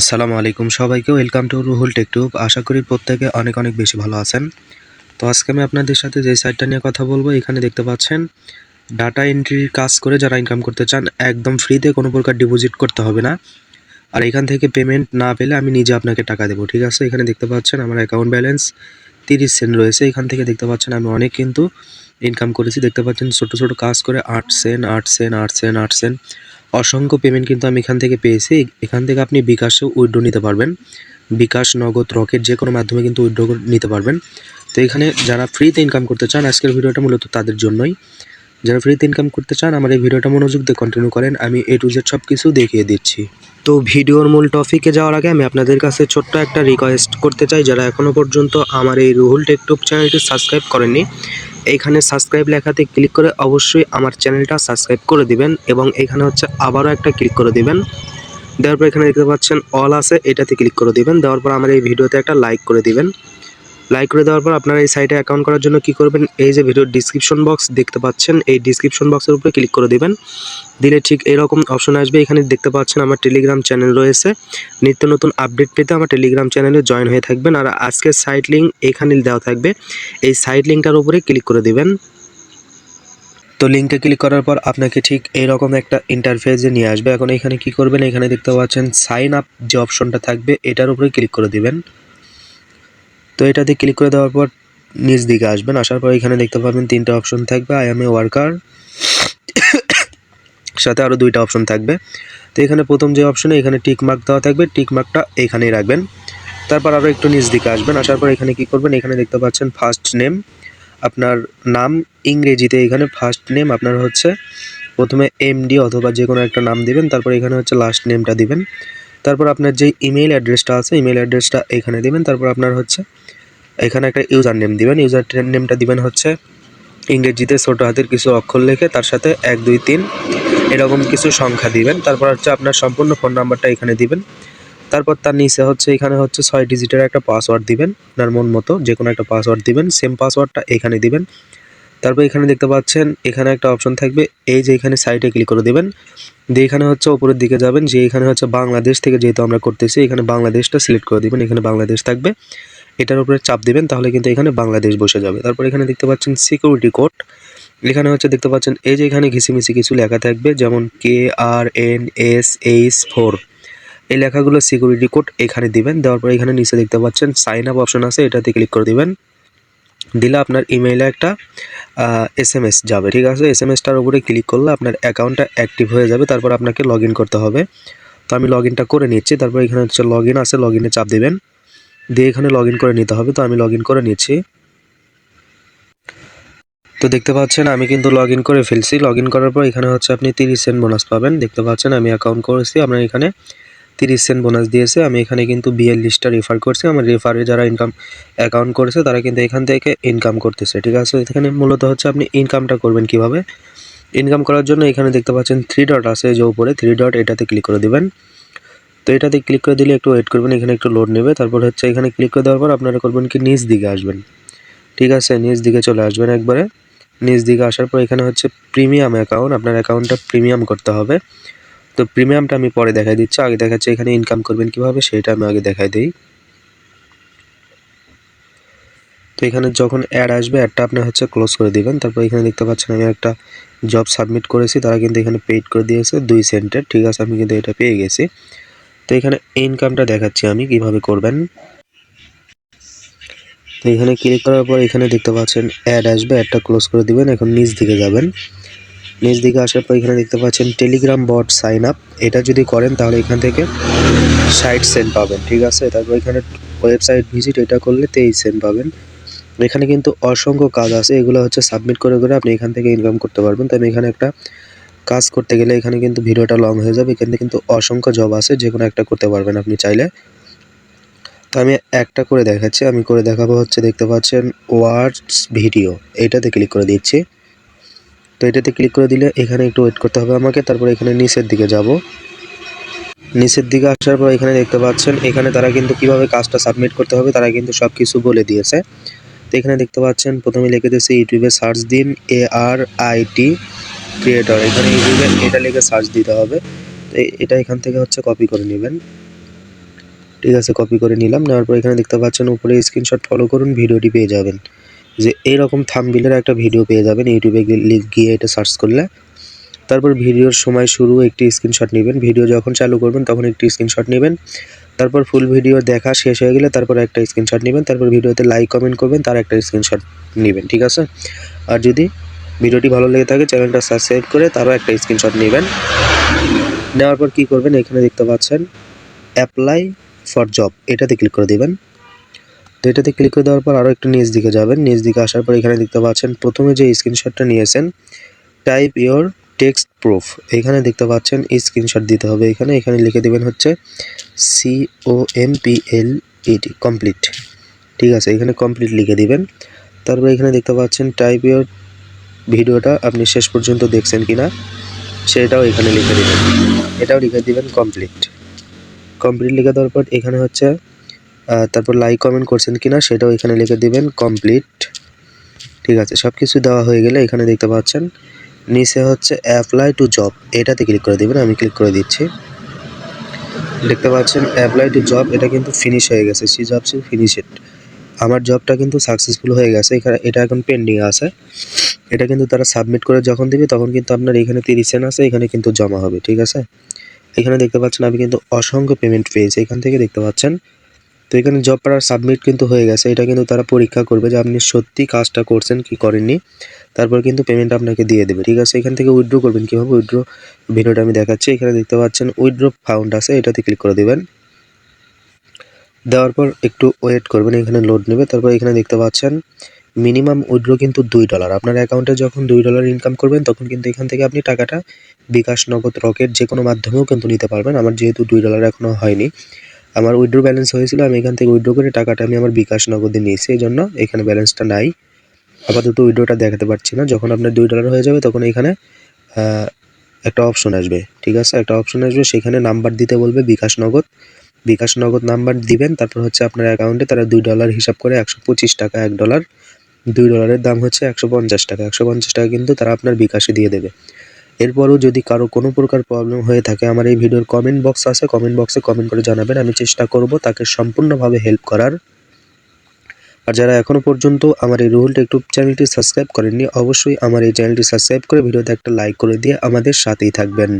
আসসালামু আলাইকুম সবাইকে welcome to Ruhul tech tube আশা করি প্রত্যেকে অনেক অনেক বেশি ভালো আছেন। তো আজকে আমি আপনাদের সাথে যে সাইটটা নিয়ে কথা বলব, এখানে দেখতে পাচ্ছেন ডাটা এন্ট্রির কাজ করে যারা ইনকাম করতে চান, একদম ফ্রিতে কোনো প্রকার ডিপোজিট করতে হবে না। আর এখান থেকে পেমেন্ট না পেলে আমি নিজে আপনাকে টাকা দেবো, ঠিক আছে? এখানে দেখতে পাচ্ছেন আমার অ্যাকাউন্ট ব্যালেন্স তিরিশ সেন্ট রয়েছে। এখান থেকে দেখতে পাচ্ছেন আমি অনেক কিন্তু ইনকাম করেছি। দেখতে পাচ্ছেন ছোটো ছোটো কাজ করে আট সেন্ট আট সেন্ট আট সেন্ট আট সেন্ট অসংখ্য পেমেন্ট কিন্তু আমি এখান থেকে পেয়েছি। এখান থেকে আপনি বিকাশে উইড্রো নিতে পারবেন। বিকাশ, নগদ রকেট যে কোনো মাধ্যমে কিন্তু উইড্রো নিতে পারবেন। তো এখানে যারা ফ্রিতে ইনকাম করতে চান, আজকের ভিডিওটা মূলত তাদের জন্যই। যারা ফ্রিতে ইনকাম করতে চান, আমার এই ভিডিওটা মনোযোগ দিয়ে কন্টিনিউ করেন। আমি এ টু জেড সব কিছু দেখিয়ে দিচ্ছি। তো ভিডিওর মূল টপিকে যাওয়ার আগে আমি আপনাদের কাছে ছোট্ট একটা রিকোয়েস্ট করতে চাই। যারা এখনও পর্যন্ত আমার এই রুহুল টেকটুব চ্যানেলটি সাবস্ক্রাইব করেননি এইখানে সাবস্ক্রাইব লেখাতে ক্লিক করে অবশ্যই আমার চ্যানেলটা সাবস্ক্রাইব করে দিবেন এবং এখানে হচ্ছে আবারও একটা ক্লিক করে দিবেন। দেওয়ার পর এখানে দেখতে পাচ্ছেন অল আছে, এটাতে ক্লিক করে দিবেন। দেওয়ার পর আমার এই ভিডিওতে একটা লাইক করে দিবেন। লাইক করে দেওয়ার পর আপনারা এই সাইটে অ্যাকাউন্ট করার জন্য কি করবেন? এই যে ভিডিওর ডিসক্রিপশন বক্স দেখতে পাচ্ছেন, এই ডিসক্রিপশন বক্সের উপরে ক্লিক করে দেবেন। দিলে ঠিক এরকম অপশন আসবে। এখানে দেখতে পাচ্ছেন আমার টেলিগ্রাম চ্যানেল রয়েছে। নিত্য নতুন আপডেট পেতে আমার টেলিগ্রাম চ্যানেলে জয়েন হয়ে থাকবেন। আর আজকের সাইট লিঙ্ক এখানে দেওয়া থাকবে। এই সাইট লিঙ্কটার উপরে ক্লিক করে দেবেন। তো লিঙ্কে ক্লিক করার পর আপনাকে ঠিক এইরকম একটা ইন্টারফেসে নিয়ে আসবে। এখন এখানে কি করবেন? এখানে দেখতে পাচ্ছেন সাইন আপ যে অপশনটা থাকবে, এটার উপরে ক্লিক করে দিবেন। তো এটাতে ক্লিক করে দেওয়ার পর নিচ দিকে আসবেন। আসার পর এখানে দেখতে পাবেন তিনটা অপশন থাকবে আই এম এ ওয়ার্কার সাথে আরও দুইটা অপশন থাকবে। তো এখানে প্রথম যে অপশনে এখানে টিক মার্ক দেওয়া থাকবে টিক মার্কটা এখানেই রাখবেন। তারপর আরও একটু নিচ দিকে আসবেন। আসার পর এখানে কি করবেন? এখানে দেখতে পাচ্ছেন ফার্স্ট নেম আপনার নাম ইংরেজিতে এখানে ফার্স্ট নেম আপনার হচ্ছে প্রথমে এমডি অথবা যে কোনো একটা নাম দিবেন, তারপর এখানে হচ্ছে লাস্ট নেমটা দিবেন। তারপর আপনার যে ইমেল অ্যাড্রেসটা আছে ইমেল অ্যাড্রেসটা এখানে দেবেন। তারপর আপনার হচ্ছে, এখানে একটা ইউজার নেম দিবেন। ইউজার নেমটা দিবেন হচ্ছে ইংরেজিতে ছোটো হাতের কিছু অক্ষর লিখে তার সাথে এক, দুই, তিন এরকম কিছু সংখ্যা দিবেন। তারপর হচ্ছে আপনার সম্পূর্ণ ফোন নাম্বারটা এখানে দিবেন। তারপর তার নিচে হচ্ছে, এখানে হচ্ছে ছয় ডিজিটের একটা পাসওয়ার্ড দিবেন। আপনার মন মতো যে কোনো একটা পাসওয়ার্ড দিবেন। সেম পাসওয়ার্ডটা এখানে দিবেন। তারপর এখানে দেখতে পাচ্ছেন, এখানে একটা অপশন থাকবে, এই যে এখানে সাইটে ক্লিক করে দেবেন। দিয়ে এখানে হচ্ছে ওপরের দিকে যাবেন, যে এখানে হচ্ছে বাংলাদেশ থেকে যেহেতু আমরা করতেছি, এখানে বাংলাদেশটা সিলেক্ট করে দিবেন, এখানে বাংলাদেশ থাকবে। এটার উপরে চাপ দিবেন, তাহলে কিন্তু এখানে বাংলাদেশ বসে যাবে। তারপর এখানে দেখতে পাচ্ছেন সিকিউরিটি কোড এখানে হচ্ছে দেখতে পাচ্ছেন, এই যে এখানে ঘিসিমিসি কিছু লেখা থাকবে, যেমন K R N S H four এই লেখাগুলো সিকিউরিটি কোড এখানে দিবেন, দেওয়ার পর এখানে নিচে দেখতে পাচ্ছেন সাইন আপ অপশন আছে, এটাতে ক্লিক করে দিবেন। দিলে আপনার ইমেইলে একটা এস এম এস যাবে, ঠিক আছে? এস এম এসটার উপরে ক্লিক করলে আপনার অ্যাকাউন্টটা অ্যাক্টিভ হয়ে যাবে, তারপর আপনাকে লগ করতে হবে। তো আমি লগ করে নিচ্ছি, তারপর এখানে হচ্ছে লগ ইন আছে লগ চাপ দেবেন। দিয়ে এখানে লগ করে নিতে হবে, তো আমি লগ করে নিচ্ছি। তো দেখতে পাচ্ছেন, আমি কিন্তু লগ করে ফেলছি। লগ করার পর এখানে হচ্ছে আপনি তিরিশ সেন্ট বোনাস পাবেন। দেখতে পাচ্ছেন, আমি অ্যাকাউন্ট করেছি, আপনার এখানে তিরিশ সেন্ট বোনাস দিয়েছে। আমি এখানে কিন্তু বিএল লিস্টটা রেফার করছি। আমার রেফারে যারা ইনকাম অ্যাকাউন্ট করেছে, তারা কিন্তু এখান থেকে ইনকাম করতেছে, ঠিক আছে? এখানে মূলত হচ্ছে আপনি ইনকামটা করবেন কীভাবে? ইনকাম করার জন্য এখানে দেখতে পাচ্ছেন থ্রি ডট আছে যে উপরে। থ্রি ডট এটাতে ক্লিক করে দেবেন। তো এটাতে ক্লিক করে দিলে একটু ওয়েট করবেন, এখানে একটু লোড নেবে। তারপর হচ্ছে এখানে ক্লিক করে দেওয়ার পর আপনারা করবেন কি? নিচ দিকে আসবেন। ঠিক আছে? নিচ দিকে চলে আসবেন একবারে। নিচ দিকে আসার পর এখানে হচ্ছে প্রিমিয়াম অ্যাকাউন্ট আপনার অ্যাকাউন্টটা প্রিমিয়াম করতে হবে। তো প্রিমিয়ামটা আমি পরে দেখাই দিচ্ছি। আগে দেখাচ্ছি এখানে ইনকাম করবেন কীভাবে, সেটা আমি আগে দেখাই দিই। তো এখানে যখন অ্যাড আসবে অ্যাডটা আপনি হচ্ছে ক্লোজ করে দিবেন। তারপর এখানে দেখতে পাচ্ছেন আমি একটা জব সাবমিট করেছি, তারা কিন্তু এখানে পেইড করে দিয়েছে দুই সেন্টের ঠিক আছে, আমি কিন্তু এটা পেয়ে গেছি। তো এখানে ইনকামটা দেখাচ্ছি আমি কীভাবে করবেন। তো এখানে ক্লিক করার পর এখানে দেখতে পাচ্ছেন অ্যাড আসবে অ্যাডটা ক্লোজ করে দিবেন, এখন নিচ দিকে যাবেন। নিচ দিকে আসার পর এখানে দেখতে পাচ্ছেন টেলিগ্রাম বট সাইন আপ এটা যদি করেন তাহলে এখান থেকে ষাট সেন্ট পাবেন, ঠিক আছে? তারপর এখানে ওয়েবসাইট ভিজিট এটা করলে তেইশ সেন্ট পাবেন। এখানে কিন্তু অসংখ্য কাজ আছে, এগুলো হচ্ছে সাবমিট করে করে আপনি এখান থেকে ইনকাম করতে পারবেন। তো আমি এখানে একটা কাজ করতে গেলে এখানে কিন্তু ভিডিওটা লং হয়ে যাবে। এখানে কিন্তু অসংখ্য জব আছে, যে কোনো একটা করতে পারবেন আপনি চাইলে। তো আমি একটা করে দেখাচ্ছি, আমি করে দেখাবো হচ্ছে দেখতে পাচ্ছেন ওয়ার্ডস ভিডিও এটাতে ক্লিক করে দিচ্ছি। তো এটাতে ক্লিক করে দিলে এখানে একটু ওয়েট করতে হবে আমাকে, তারপর এখানে নিচের দিকে যাব। নিচের দিকে আসার পর এখানে দেখতে পাচ্ছেন, এখানে তারা কিন্তু কীভাবে কাজটা সাবমিট করতে হবে, তারা কিন্তু সব কিছু বলে দিয়েছে। তো এখানে দেখতে পাচ্ছেন, প্রথমে লিখে দিয়েছে ইউটিউবে সার্চ দিন এ আর আই টি ক্রিয়েটর এখানে ইউটিউবে এটা লিখে সার্চ দিতে হবে। তো এটা এখান থেকে হচ্ছে কপি করে নেবেন। ঠিক আছে কপি করে নিলাম। নেওয়ার পর এখানে দেখতে পাচ্ছেন, উপরে স্ক্রিনশট ফলো করুন, ভিডিওটি পেয়ে যাবেন। যে এইরকম থামবিলের একটা ভিডিও পেয়ে যাবেন ইউটিউবে গিয়ে- এটা সার্চ করলে। তারপর ভিডিওর সময় শুরু, একটি স্ক্রিনশট নেবেন। ভিডিও যখন চালু করবেন, তখন একটি স্ক্রিনশট নেবেন। তারপর ফুল ভিডিও দেখা শেষ হয়ে গেলে তারপর একটা স্ক্রিনশট নেবেন। তারপর ভিডিওতে লাইক কমেন্ট করবেন, তার একটা স্ক্রিনশট নেবেন, ঠিক আছে? আর যদি ভিডিওটি ভালো লেগে থাকে চ্যানেলটা সাবস্ক্রাইব করে তারও একটা স্ক্রিনশট নেবেন। নেওয়ার পর কী করবেন? এখানে দেখতে পাচ্ছেন অ্যাপ্লাই ফর জব এটাতে ক্লিক করে দেবেন। এটাতে ক্লিক করে দেওয়ার পর আরও একটু নিচ দিকে যাবেন। নিচ দিকে আসার পর এখানে দেখতে পাচ্ছেন, প্রথমে যে স্ক্রিনশটটা নিয়েছেন টাইপ ইয়োর টেক্সট প্রুফ এখানে দেখতে পাচ্ছেন স্ক্রিনশট দিতে হবে এখানে। এখানে লিখে দেবেন হচ্ছে C O M P L E T complete ঠিক আছে, এখানে কমপ্লিট লিখে দিবেন। তারপর এখানে দেখতে পাচ্ছেন টাইপ ইওর ভিডিওটা আপনি শেষ পর্যন্ত দেখছেন কিনা, সেটাও এখানে লিখে দেবেন। এটাও লিখে দিবেন কমপ্লিট কমপ্লিট লিখে দেওয়ার পর এখানে হচ্ছে তারপর লাইক কমেন্ট করছেন কিনা সেটাও এখানে লিখে দিবেন কমপ্লিট ঠিক আছে সব কিছু দেওয়া হয়ে গেলে এখানে দেখতে পাচ্ছেন, নিচে হচ্ছে অ্যাপ্লাই টু জব এটাতে ক্লিক করে দেবেন, আমি ক্লিক করে দিচ্ছি। দেখতে পাচ্ছেন অ্যাপ্লাই টু জব এটা কিন্তু ফিনিশ হয়ে গেছে, সি জবস ফিনিশ ইট আমার জবটা কিন্তু সাকসেসফুল হয়ে গেছে, এখানে এটা এখন পেন্ডিং আছে। এটা কিন্তু তারা সাবমিট করে যখন দিবে, তখন কিন্তু আপনার এখানে তিরিশ সেন্ট আছে, এখানে কিন্তু জমা হবে, ঠিক আছে? এখানে দেখতে পাচ্ছেন, আমি কিন্তু অসংখ্য পেমেন্ট পেয়েছি, এখান থেকে দেখতে পাচ্ছেন তো এখানে জব পাওয়ার সাবমিট কিন্তু হয়ে গেছে। এটা কিন্তু তারা পরীক্ষা করবে যে আপনি সত্যি কাজটা করছেন কি করেননি। তারপর কিন্তু পেমেন্ট আপনাকে দিয়ে দেবে। ঠিক আছে, এখান থেকে উইথড্র করবেন কীভাবে? উইথড্র ভিডিওটা আমি দেখাচ্ছি। এখানে দেখতে পাচ্ছেন উইথড্র ফাউন্ড আছে। এটাতে ক্লিক করে দেবেন। দেওয়ার পর একটু ওয়েট করবেন, এখানে লোড নেবে। তারপর এখানে দেখতে পাচ্ছেন মিনিমাম উইথড্র কিন্তু দুই ডলার আপনার অ্যাকাউন্টে যখন দুই ডলার ইনকাম করবেন, তখন কিন্তু এখান থেকে আপনি টাকাটা বিকাশ নগদ রকেট যে কোনো মাধ্যমেও কিন্তু নিতে পারবেন। আমার যেহেতু দুই ডলার এখনও হয়নি। আমার উইড্রো ব্যালেন্স হয়েছিল, আমি এখান থেকে উইড্রো করে টাকাটা আমি আমার বিকাশ নগদে নিয়েছি এই জন্য এখানে ব্যালেন্সটা নাই। আপাতত উইড্রোটা দেখাতে পারছি না, যখন আপনার দুই ডলার হয়ে যাবে তখন এখানে একটা অপশন আসবে, ঠিক আছে? একটা অপশন আসবে, সেখানে নাম্বার দিতে বলবে বিকাশ নগদ। বিকাশ নগদ নাম্বার দিবেন, তারপর হচ্ছে আপনার অ্যাকাউন্টে তারা দুই ডলার হিসাব করে একশো পঁচিশ টাকা, এক ডলার দুই ডলারের দাম হচ্ছে একশো পঞ্চাশ টাকা, একশো পঞ্চাশ টাকা কিন্তু তারা আপনার বিকাশে দিয়ে দেবে। এরপরও যদি কারও কোনো প্রকার প্রবলেম হয়ে থাকে, আমার এই ভিডিওর কমেন্ট বক্স আছে কমেন্ট বক্সে কমেন্ট করে জানাবেন। আমি চেষ্টা করব তাকে সম্পূর্ণভাবে হেল্প করার। আর যারা এখনও পর্যন্ত আমার এই রুহুল ইউটিউব চ্যানেলটি সাবস্ক্রাইব করেননি, অবশ্যই আমার এই চ্যানেলটি সাবস্ক্রাইব করে ভিডিওতে একটা লাইক করে দিয়ে আমাদের সাথেই থাকবেন।